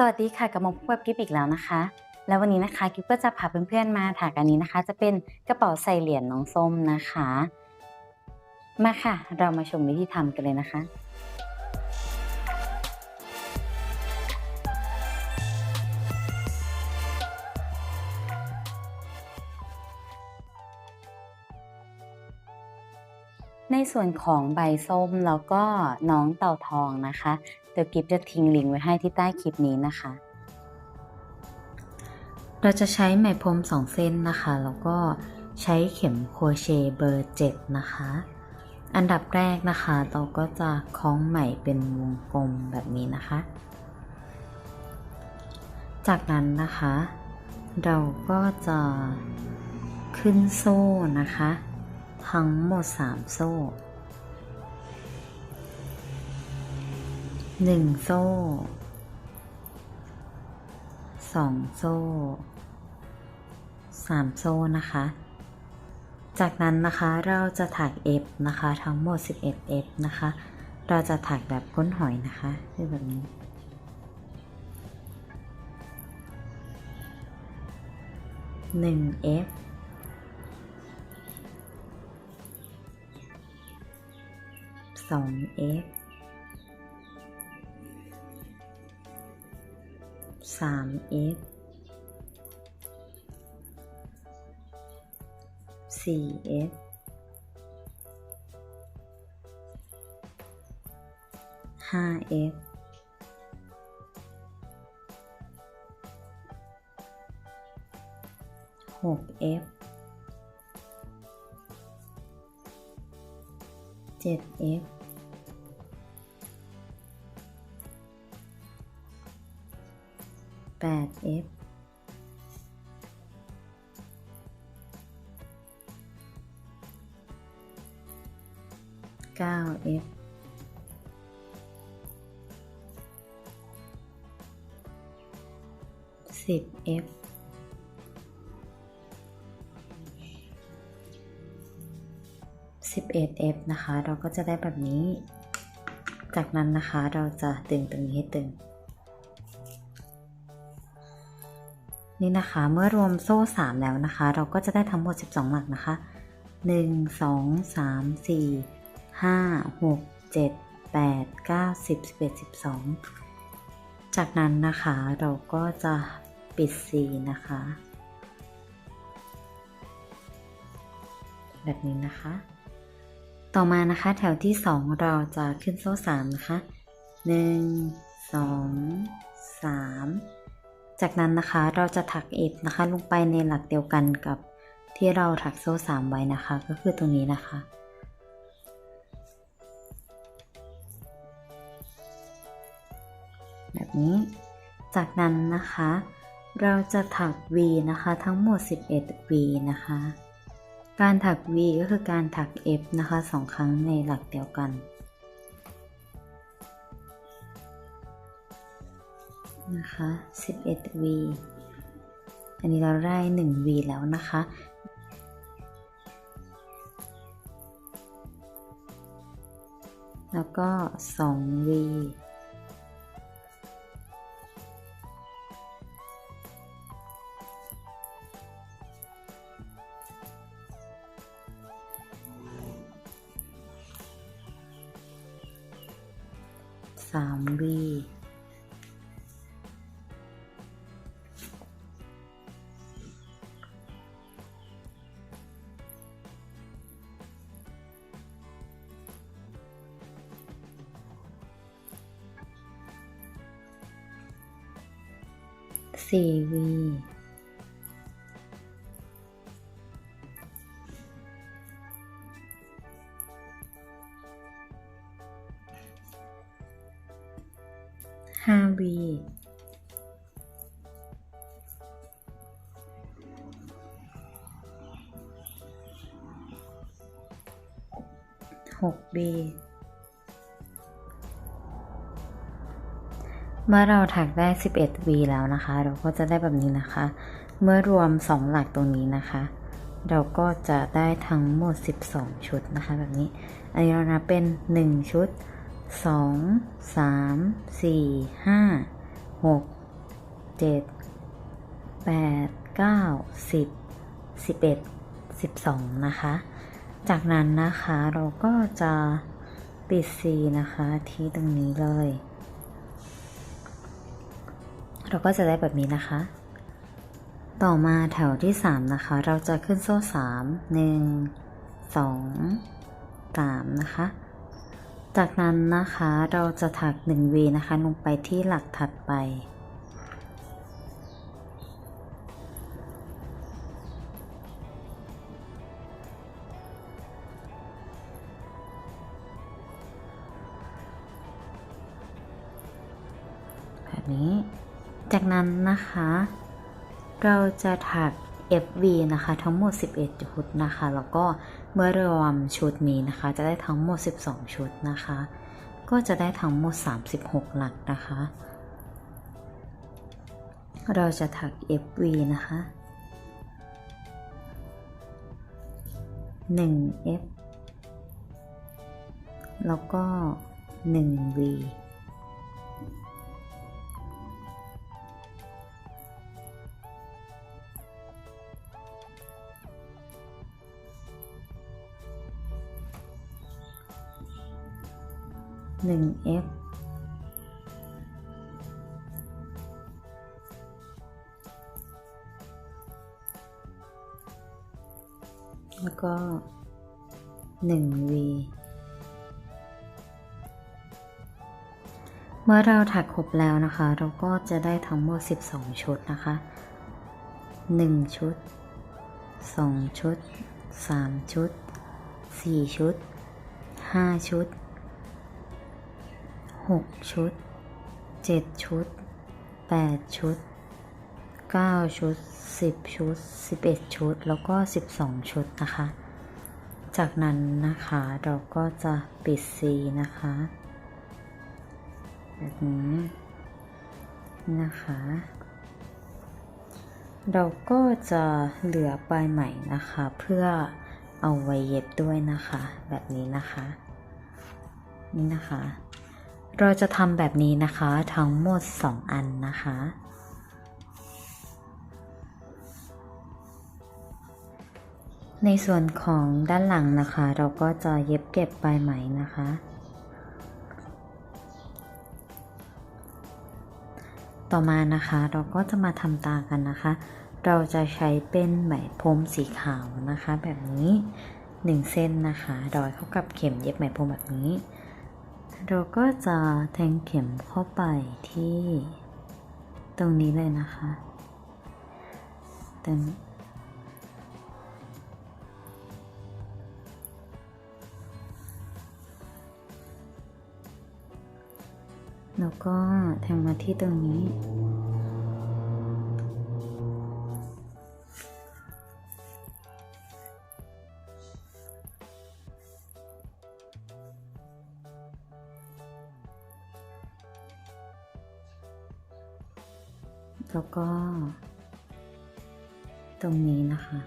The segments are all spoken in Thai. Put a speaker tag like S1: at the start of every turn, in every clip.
S1: สวัสดีค่ะกับมงพบกบกิ๊บอีกแล้วนะคะ แล้ววันนี้นะคะกิ๊บก็จะพาเพื่อนๆมาถากอันนี้นะคะ จะเป็นกระเป๋าใส่เหรียญน้องส้มนะคะ มาค่ะเรามาชมวิธีทำกันเลยนะคะ ในส่วนของใบส้มแล้วก็น้องเต่าทองนะคะเดี๋ยวกิฟจะทิ้งลิงก์ไว้ให้ที่ใต้คลิปนี้นะคะ เราจะใช้ไหมพรมสองเส้นนะคะ แล้วก็ใช้เข็มโครเชต์เบอร์เจ็ดนะคะ อันดับแรกนะคะเราก็จะคล้องไหมเป็นวงกลมแบบนี้นะคะ จากนั้นนะคะ เราก็จะขึ้นโซ่นะคะ ทั้งหมด 3 โซ่หนึ่งโซ่สองโซ่สามโซ่ นะคะ จากนั้นนะคะเราจะถักเอฟนะคะทั้งหมดสิบเอเอฟนะคะ เราจะถักแบบค้นหอยนะคะคือแบบนี้หนึ่งเอฟสองเอฟ 3x 4x 5x 6f 7f 8f เก้า f ิบ f ็ด f นะคะ เราก็จะได้แบบนี้ จากนั้นนะคะ เราจะตึงตรงนี้ให้ตึงนี่นะคะ เมื่อรวมโซ่ 3 แล้วนะคะ เราก็จะได้ทั้งหมด12หลักนะคะ 1 2 3 4 5 6 7 8 9 10 11 12 จากนั้นนะคะ เราก็จะปิด4ีนะคะ แบบนี้นะคะ ต่อมานะคะ แถวที่ 2 เราจะขึ้นโซ่ 3 นะคะ 1 2 3จากนั้นนะคะเราจะถักเอฟนะคะลงไปในหลักเดียวกันกับ ที่เราถักโซ่สามไว้นะคะ ก็คือตรงนี้นะคะ แบบนี้จากนั้นนะคะเราจะถัก V นะคะทั้งหมด 11 V นะคะการถัก V ก็คือการถัก F นะคะสองครั้งในหลักเดียวกันคะ11 v อันนี้เราได้1 v แล้วนะคะ แล้วก็2 v วี 6b เมื่อเราถักได้ 11b แล้วนะคะ เราก็จะได้แบบนี้นะคะ เมื่อรวม 2 หลักตรงนี้นะคะ เราก็จะได้ทั้งหมด 12 ชุดนะคะ แบบนี้อันนี้เรานะเป็น 1 ชุด 2 3 4 5 6 7 8 9 10 11 12 นะคะจากนั้นนะคะเราก็จะปิดซีนะคะที่ตรงนี้เลย เราก็จะได้แบบนี้นะคะ ต่อมาแถวที่ 3 นะคะ เราจะขึ้นโซ่ 3 1 2 3 นะคะ จากนั้นนะคะเราจะถัก 1V นะคะลงไปที่หลักถัดไปนี้จากนั้นนะคะ เราจะถัก FV นะคะ ทั้งหมด 11 ชุดนะคะแล้วก็เมื่อรวมชุดนี้นะคะจะได้ทั้งหมด 12 ชุดนะคะ ก็จะได้ทั้งหมด 36 หลักนะคะ เราจะถัก FV นะคะ 1F แล้วก็ 1V 1 F แล้วก็ 1v เมื่อเราถักครบแล้วนะคะ เราก็จะได้ทั้งหมด12 ชุดนะคะ 1 ชุด 2 ชุด 3 ชุด 4 ชุด 5 ชุด6 ชุด 7 ชุด 8 ชุด 9 ชุด 10 ชุด 11 ชุด แล้วก็ 12 ชุดนะคะ จากนั้นนะคะเราก็จะปิดซีนะคะแบบนี้นะคะ เราก็จะเหลือปลายใหม่นะคะเพื่อเอาไว้เย็บด้วยนะคะแบบนี้นะคะนี่นะคะเราจะทำแบบนี้นะคะทั้งหมด 2 อันนะคะ ในส่วนของด้านหลังนะคะ เราก็จะเย็บเก็บปลายไหมนะคะ ต่อมานะคะเราก็จะมาทำตากันนะคะ เราจะใช้เป็นไหมพรมสีขาวนะคะ แบบนี้1เส้นนะคะดอยเข้ากับเข็มเย็บไหมพรมแบบนี้เราก็จะแทงเข็มเข้าไปที่ตรงนี้เลยนะคะแต่แล้วก็แทงมาที่ตรงนี้แล้วก็ตรงนี้นะคะ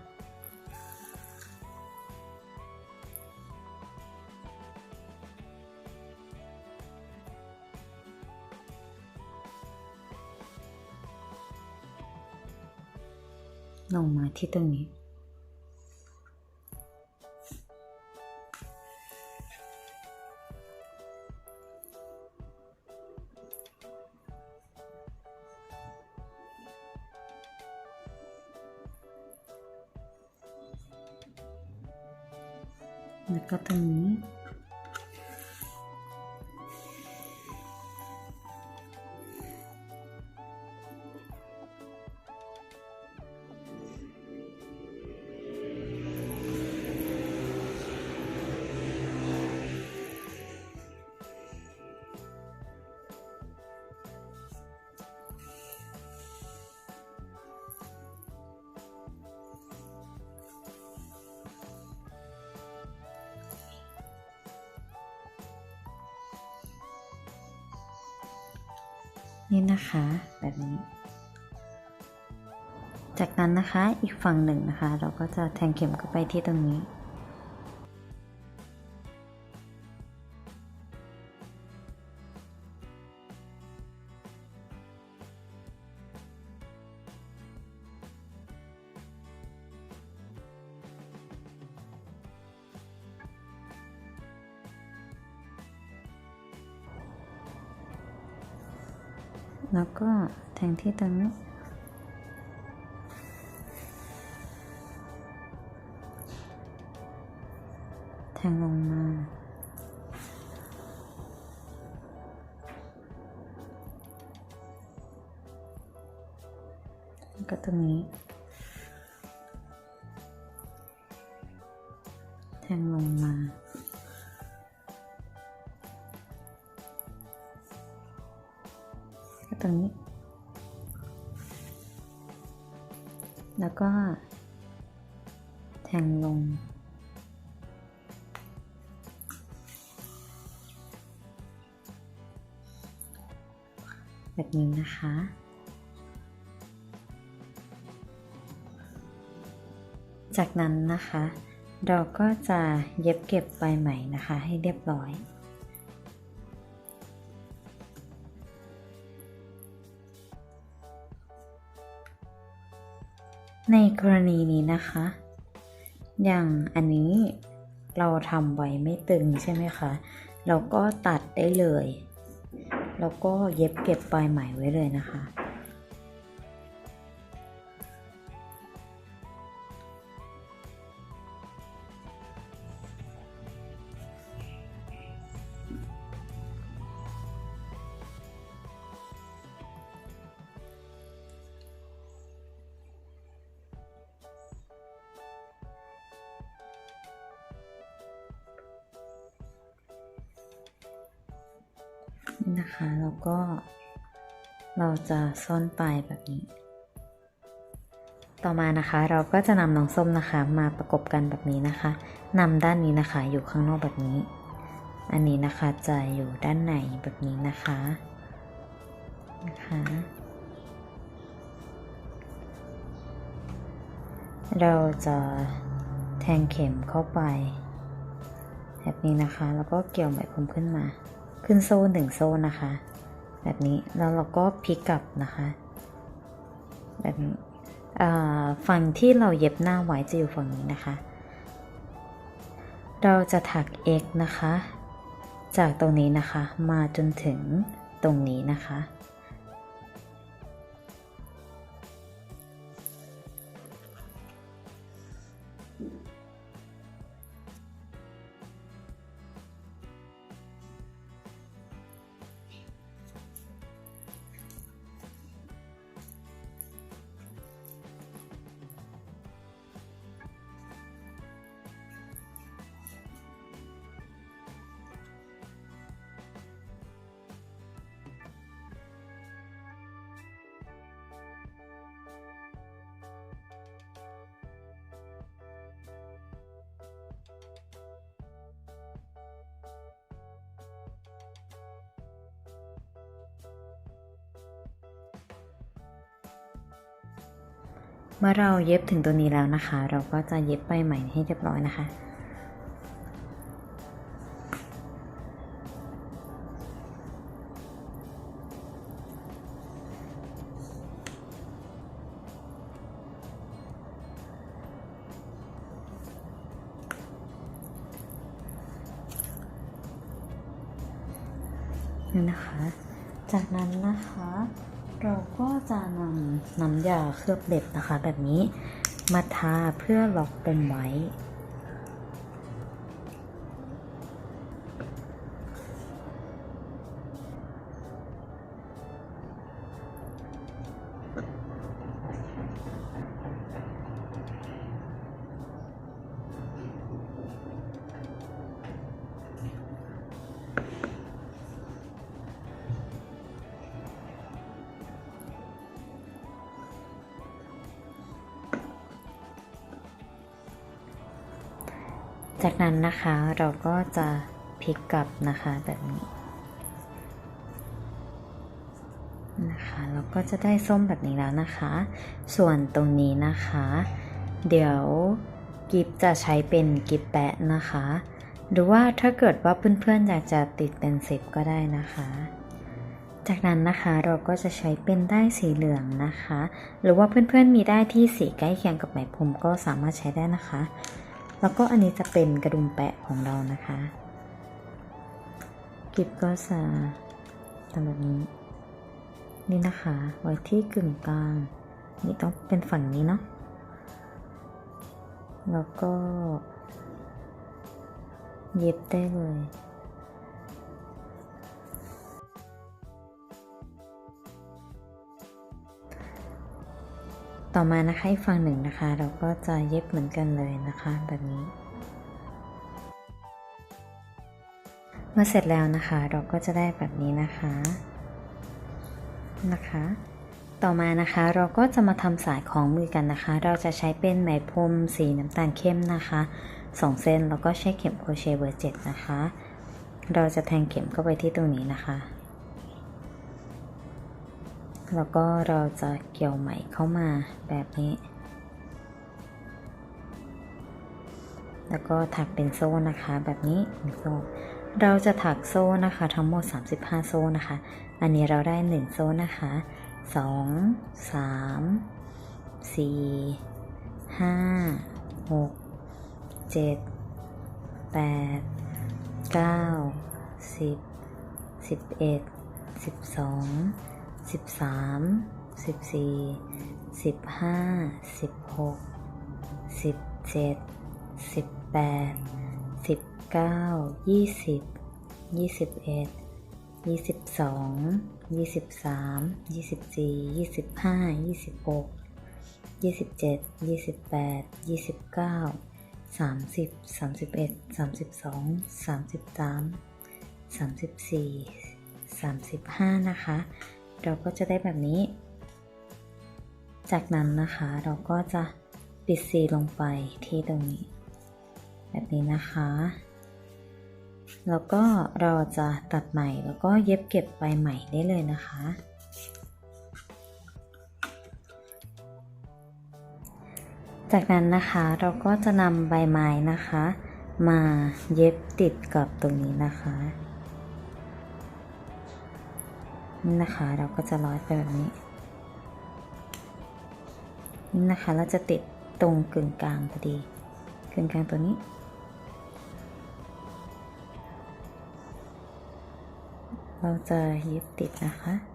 S1: ลงมาที่ตรงนี้ de Catania นี่นะคะ แบบนี้ จากนั้นนะคะอีกฝั่งหนึ่งนะคะ เราก็จะแทงเข็มเข้าไปที่ตรงนี้ที่ตรงนี้แทงลงมาก็ตรงนี้แทงลงมาแบบนี้นะคะ จากนั้นนะคะเราก็จะเย็บเก็บปลายไหมนะคะให้เรียบร้อย ในกรณีนี้นะคะ อย่างอันนี้เราทำไว้ไม่ตึงใช่ไหมคะ เราก็ตัดได้เลยแล้วก็เย็บเก็บปลายไหมไว้เลยนะคะนะคะแล้วก็เราจะซ่อนปลายแบบนี้ ต่อมานะคะเราก็จะนำน้องส้มนะคะมาประกบกันแบบนี้นะคะนำด้านนี้นะคะอยู่ข้างนอกแบบนี้ อันนี้นะคะจะอยู่ด้านในแบบนี้นะคะนะคะ เราจะแทงเข็มเข้าไป แบบนี้นะคะ แล้วก็เกี่ยวไหมพรมขึ้นมาขึ้นโซ่หนึ่งโซ่นะคะ แบบนี้ แล้วเราก็พลิกกลับนะคะแบบนี้ฝั่งที่เราเย็บหน้าไว้จะอยู่ฝั่งนี้นะคะ เราจะถัก x นะคะ จากตรงนี้นะคะมาจนถึงตรงนี้นะคะเมื่อเราเย็บถึงตัวนี้แล้วนะคะ เราก็จะเย็บไปใหม่ให้เรียบร้อยนะคะเคลือบเล็บนะคะแบบนี้มาทาเพื่อล็อกปมไว้จากนั้นนะคะเราก็จะพลิกกลับนะคะแบบนี้นะคะเราก็จะได้ส้มแบบนี้แล้วนะคะ ส่วนตรงนี้นะคะ เดี๋ยวกิฟจะใช้เป็นกิฟแปะนะคะ หรือว่าถ้าเกิดว่าเพื่อนๆอยากจะติดเป็นสิบก็ได้นะคะ จากนั้นนะคะเราก็จะใช้เป็นได้สีเหลืองนะคะ หรือว่าเพื่อนๆมีได้ที่สีใกล้เคียงกับไหมพรมก็สามารถใช้ได้นะคะแล้วก็อันนี้จะเป็นกระดุมแปะของเรานะคะกิบก็จะทำแบบนี้ นี่นะคะ ไว้ที่กึ่งกลาง นี่ต้องเป็นฝั่งนี้เนาะ แล้วก็ เย็บได้เลยต่อมานะคะฝั่งหนึ่งนะคะเราก็จะเย็บเหมือนกันเลยนะคะแบบนี้ เมื่อเสร็จแล้วนะคะเราก็จะได้แบบนี้นะคะนะคะ ต่อมานะคะเราก็จะมาทำสายของมือกันนะคะ เราจะใช้เป็นไหมพรมสีน้ำตาลเข้มนะคะสองเส้นแล้วก็ใช้เข็มโคเชเบอร์เจ็ดนะคะ เราจะแทงเข็มเข้าไปที่ตรงนี้นะคะแล้วก็เราจะเกี่ยวไหมเข้ามาแบบนี้ แล้วก็ถักเป็นโซ่นะคะแบบนี้เป็นโซ่ เราจะถักโซ่นะคะทั้งหมด 35 โซ่นะคะ อันนี้เราได้ 1 โซ่นะคะ 2 3 4ห้าหกเจ็ดแปด เก้า สิบ สิบเอ็ด สิบสองสิบสามสิบสี่สิบห้าสิบหกสิบเจ็ดสิบแปดสิบเก้ายี่สิบยี่สิบเอ็ดยี่สิบสองยี่สิบสามยี่สิบสี่ยี่สิบห้ายี่สิบหกยี่สิบเจ็ดยี่สิบแปดยี่สิบเก้าสามสิบสามสิบเอ็ดสามสิบสองสามสิบสามสามสิบสี่สามสิบห้านะคะเราก็จะได้แบบนี้ จากนั้นนะคะเราก็จะปิดซีลงไปที่ตรงนี้ แบบนี้นะคะ แล้วก็เราจะตัดใหม่แล้วก็เย็บเก็บไปใหม่ได้เลยนะคะ จากนั้นนะคะเราก็จะนำใบไม้นะคะ มาเย็บติดกับตรงนี้นะคะนี่นะคะ เราก็จะร้อยไปแบบนี้ นี่นะคะเราจะติดตรงกึ่งกลางพอดี กึ่งกลางตัวนี้ เราจะยึดติดนะคะ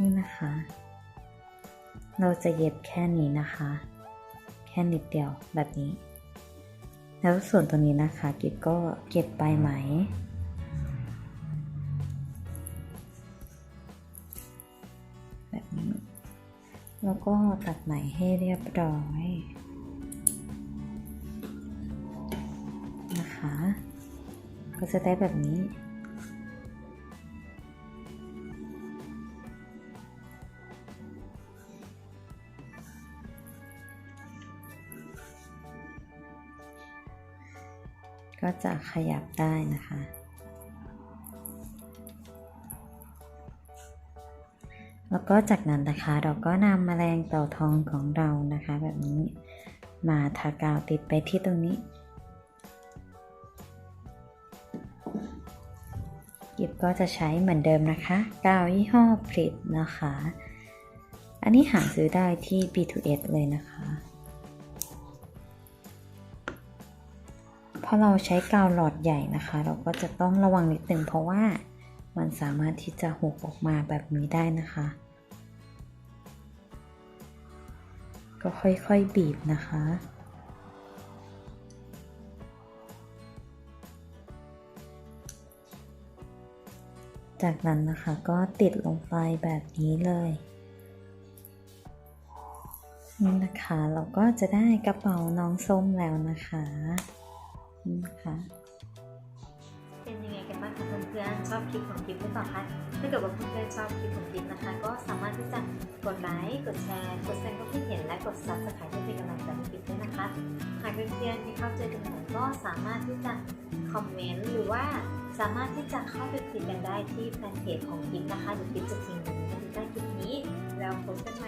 S1: นี่นะคะ เราจะเย็บแค่นี้นะคะ แค่นิดเดียวแบบนี้ แล้วส่วนตรงนี้นะคะกิบก็เก็บไปไหมแบบนี้ แล้วก็ตัดไหมให้เรียบร้อยนะคะ ก็จะได้แบบนี้ก็จะขยับได้นะคะ แล้วก็จากนั้นนะคะเราก็นำมแมลงเต่าทองของเรานะคะ แบบนี้มาทากาวติดไปที่ตรงนี้หยิบก็จะใช้เหมือนเดิมนะคะ กาวยี่ห้อพริตนะคะ อันนี้หาซื้อได้ที่ B2S เลยนะคะราะเราใช้กาวหลอดใหญ่นะคะ เราก็จะต้องระวังนิดนึงเพราะว่ามันสามารถที่จะหกออกมาแบบนี้ได้นะคะ ก็ค่อยๆ บีบนะคะ จากนั้นนะคะก็ติดลงไปแบบนี้เลยนี่นะคะเราก็จะได้กระเป๋าน้องส้มแล้วนะคะนี่นะคะ
S2: เป็นยังไงกันบ้างคะเพื่อนๆชอบคลิปของกิฟหรือเปล่าคะถ้าเกิดว่าเพื่อนๆชอบคลิปของกิฟนะคะก็สามารถที่จะกดไลค์กดแชร์กดแสดงความคิดเห็นและกดซับสไครต์เพื่อเป็นกำลังใจให้กิฟด้วยนะคะหากเพื่อนๆที่เข้าใจตรงไหนก็สามารถที่จะคอมเมนต์หรือว่าสามารถที่จะเข้าไปคุยกันได้ที่แฟนเพจของกิฟนะคะเดี๋ยวกิฟจะทิ้งลิงก์ไว้ใต้คลิปนี้แล้วพบกัน